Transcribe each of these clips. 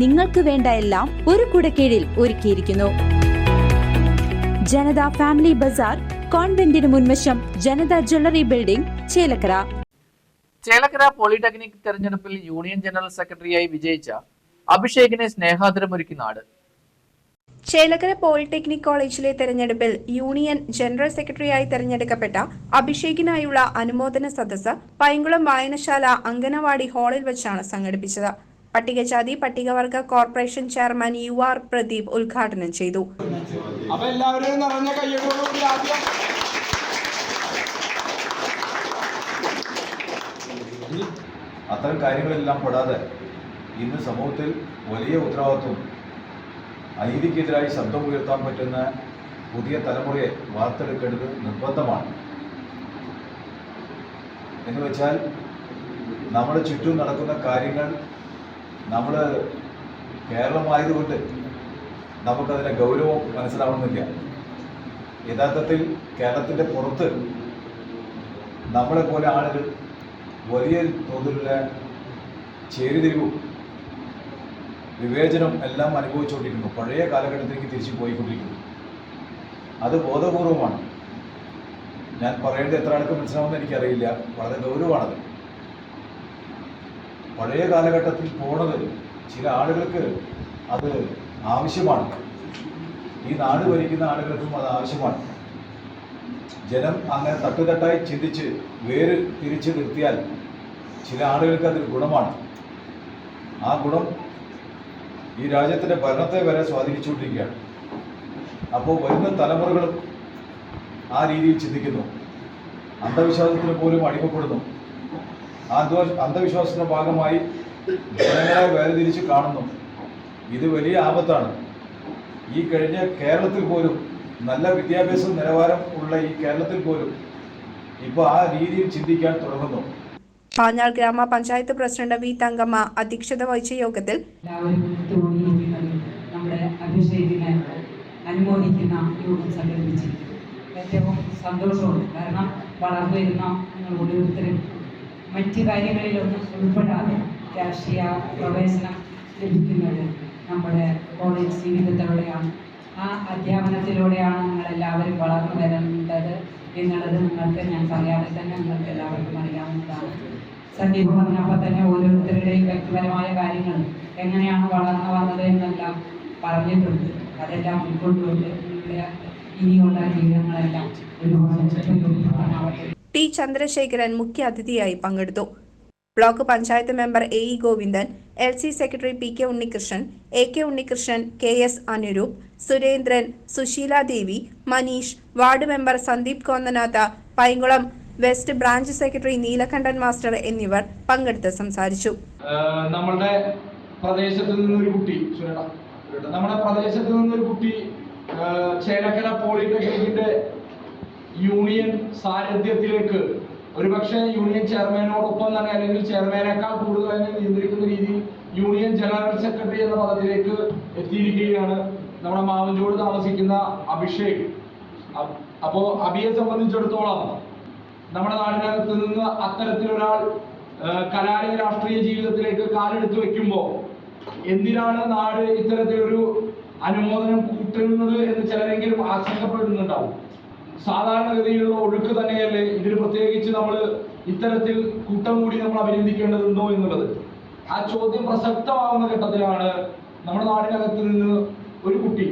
നിങ്ങൾക്ക് വേണ്ട എല്ലാം ഒരു കുടക്കീഴിൽ ഒരുക്കിയിരിക്കുന്നു. ജനത ഫാമിലി ബസാർ കോൺവെന്റിന് മുൻവശം Janatha jewellery building Chelakkara. Chelakkara polytechnic തെരഞ്ഞെടുപ്പിൽ യൂണിയൻ ജനറൽ സെക്രട്ടറിയായി വിജയിച്ച അഭിഷേകിനെ സ്നേഹാദരമൊരുക്കി നാട്. ചേലക്കര പോളിടെക്നിക് കോളേജിലെ തെരഞ്ഞെടുപ്പിൽ യൂണിയൻ ജനറൽ സെക്രട്ടറിയായി തെരഞ്ഞെടുക്കപ്പെട്ട അഭിഷേകിനായുള്ള അനുമോദന സദസ്സ് പൈങ്കുളം വായനശാല അങ്കനവാടി ഹാളിൽ വെച്ചാണ് സംഘടിപ്പിച്ചത്. പട്ടികജാതി പട്ടികവർഗ corporation chairman U R Pradeep ഉദ്ഘാടനം ചെയ്തു. അപ്പൊ എല്ലാവരും നിറഞ്ഞ കയ്യോടുകൂടി ആദ്യം അത്തരം കാര്യങ്ങളെല്ലാം പെടാതെ ഇന്ന് സമൂഹത്തിൽ വലിയ ഉത്തരവാദിത്വം അനീതിക്കെതിരായി ശബ്ദം ഉയർത്താൻ പറ്റുന്ന പുതിയ തലമുറയെ വാർത്തെടുക്കേണ്ടത് നിർബന്ധമാണ്. എന്ന് വെച്ചാൽ നമ്മുടെ ചുറ്റും നടക്കുന്ന കാര്യങ്ങൾ നമ്മൾ കേരളമായതുകൊണ്ട് നമുക്കതിന്റെ ഗൗരവം മനസ്സിലാവുന്നില്ല യഥാർത്ഥത്തിൽ കേരളത്തിന്റെ പുറത്ത് നമ്മളെ പോലെ ആളുകൾ വലിയ തോതിലുള്ള ചേരിതിരിവും വിവേചനം എല്ലാം അനുഭവിച്ചുകൊണ്ടിരിക്കുന്നു. പഴയ കാലഘട്ടത്തിലേക്ക് തിരിച്ചു പോയിക്കൊണ്ടിരിക്കുന്നു. അത് ബോധപൂർവമാണ്. ഞാൻ പറയേണ്ടത് എത്ര ആൾക്ക് മനസ്സിലാവുമെന്ന് എനിക്കറിയില്ല. വളരെ ഗൗരവമാണത്. പഴയ കാലഘട്ടത്തിൽ പോണത് ചില ആളുകൾക്ക് അത് ആവശ്യമാണ്. ഈ നാട് ഭരിക്കുന്ന ആളുകൾക്കും അത് ആവശ്യമാണ്. ജനം അങ്ങനെ തട്ടുതട്ടായി ചിന്തിച്ച് വേര് തിരിച്ച് നിർത്തിയാൽ ചില ആളുകൾക്ക് അതിൽ ഗുണമാണ്. ആ ഗുണം ഈ രാജ്യത്തിന്റെ ഭരണത്തെ വരെ സ്വാധീനിച്ചുകൊണ്ടിരിക്കുകയാണ്. അപ്പോൾ വരുന്ന തലമുറകളും ആ രീതിയിൽ ചിന്തിക്കുന്നു. അന്ധവിശ്വാസത്തിന് പോലും അടിമപ്പെടുന്നു. അന്ധവിശ്വാസത്തിന്റെ ഭാഗമായി ജനങ്ങളെ വേർതിരിച്ച് കാണുന്നു. ഇത് വലിയ ആപത്താണ്. ഈ കഴിഞ്ഞ കേരളത്തിൽ പോലും നല്ല വിദ്യാഭ്യാസ നിലവാരം ഉള്ള ഈ കേരളത്തിൽ പോലും ഇപ്പോൾ ആ രീതിയിൽ ചിന്തിക്കാൻ തുടങ്ങുന്നു. പാഞ്ഞാൾ ഗ്രാമപഞ്ചായത്ത് പ്രസിഡന്റ് വി തങ്കമ്മ അധ്യക്ഷത വഹിച്ച യോഗത്തിൽ നമ്മുടെ അഭിഷേകിനെ അനുമോദിക്കുന്ന യോഗം സംഘടിപ്പിച്ചിരിക്കുന്നു. ഏറ്റവും സന്തോഷമുണ്ട്. കാരണം വളർന്നു വരുന്ന നിങ്ങൾ ഓരോരുത്തരും മറ്റ് കാര്യങ്ങളിലൊന്നും ഉൾപ്പെടാതെ രാഷ്ട്രീയ പ്രവേശനം ലഭിക്കുന്നത് നമ്മുടെ കോളേജ് ജീവിതത്തിലൂടെയാണ്. ആ അധ്യാപനത്തിലൂടെയാണ് നിങ്ങളെല്ലാവരും വളർന്നു വരേണ്ടത് എന്നുള്ളത് നിങ്ങൾക്ക് ഞാൻ പറയാതെ തന്നെ നിങ്ങൾക്ക് എല്ലാവർക്കും അറിയാവുന്നതാണ്. സന്ദീപ് പറഞ്ഞപ്പോൾ തന്നെ ഓരോരുത്തരുടെയും വ്യക്തിപരമായ കാര്യങ്ങൾ എങ്ങനെയാണ് വളർന്നു വന്നത് എന്നെല്ലാം പറഞ്ഞിട്ടുണ്ട്. അതെല്ലാം ഉൾക്കൊണ്ടുകൊണ്ട് നിങ്ങളുടെ ഇനിയുള്ള ജീവിതങ്ങളെല്ലാം ഒരുപാട് ഉപയോഗിക്കാനാവട്ടെ ടി ചന്ദ്രശേഖരൻ മുഖ്യാതിഥിയായി പങ്കെടുത്തു. Block panchayat member A E Govindan L C secretary P K Unnikrishnan A K Unnikrishnan K S Anuroop Surendran Susheela Devi Maneesh ward member Sandeep Konnanatha Painkulam west branch secretary Neelakandan master എന്നിവർ പങ്കെടുത്ത് സംസാരിച്ചു. നമ്മുടെ പ്രദേശത്ത് നിന്നൊരു കുട്ടി നമ്മുടെ പ്രദേശത്ത് നിന്നൊരു കുട്ടി ചേലക്കര പോളിടെക്നിക്കിന്റെ യൂണിയൻ സാരഥ്യത്തിലേക്ക് ഒരുപക്ഷെ യൂണിയൻ ചെയർമാനോടൊപ്പം തന്നെ അല്ലെങ്കിൽ ചെയർമാനേക്കാൾ കൂടുതൽ തന്നെ നിയന്ത്രിക്കുന്ന രീതിയിൽ യൂണിയൻ ജനറൽ സെക്രട്ടറി എന്ന പദത്തിലേക്ക് എത്തിയിരിക്കുകയാണ് നമ്മുടെ മാവഞ്ചോട് താമസിക്കുന്ന അഭിഷേക്. അപ്പോൾ അപ്പോ അഭിയെ സംബന്ധിച്ചിടത്തോളം നമ്മുടെ നാടിനകത്ത് നിന്ന് അത്തരത്തിലൊരാൾ കലാലയ രാഷ്ട്രീയ ജീവിതത്തിലേക്ക് കാലെടുത്ത് വെക്കുമ്പോൾ എന്തിനാണ് നാട് ഇത്തരത്തിലൊരു അനുമോദനം കൂട്ടുന്നത് എന്ന് ചിലരെങ്കിലും ആശങ്കപ്പെടുന്നുണ്ടാവും? സാധാരണഗതിയിലുള്ള ഒഴുക്ക് തന്നെയല്ലേ ഇതിൽ പ്രത്യേകിച്ച് നമ്മൾ ഇത്തരത്തിൽ കൂട്ടം കൂടി നമ്മൾ അഭിനന്ദിക്കേണ്ടതുണ്ടോ എന്നുള്ളത്? ആ ചോദ്യം പ്രസക്തമാകുന്ന ഘട്ടത്തിലാണ് നമ്മുടെ നാടിനകത്ത് നിന്ന് ഒരു കുട്ടി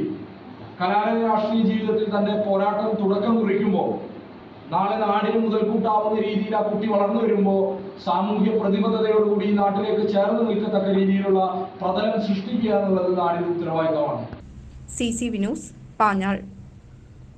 കലാലയ രാഷ്ട്രീയ ജീവിതത്തിൽ തന്റെ പോരാട്ടം തുടക്കം കുറിക്കുമ്പോൾ നാളെ നാടിന് മുതൽക്കൂട്ടാവുന്ന രീതിയിൽ ആ കുട്ടി വളർന്നു വരുമ്പോൾ സാമൂഹ്യ പ്രതിബദ്ധതയോടുകൂടി നാട്ടിലേക്ക് ചേർന്ന് നിൽക്കത്തക്ക രീതിയിലുള്ള പ്രതലം സൃഷ്ടിക്കുക എന്നുള്ളത് നാടിന്റെ ഉത്തരവാദിത്തമാണ്. C C Vinoos Panjal.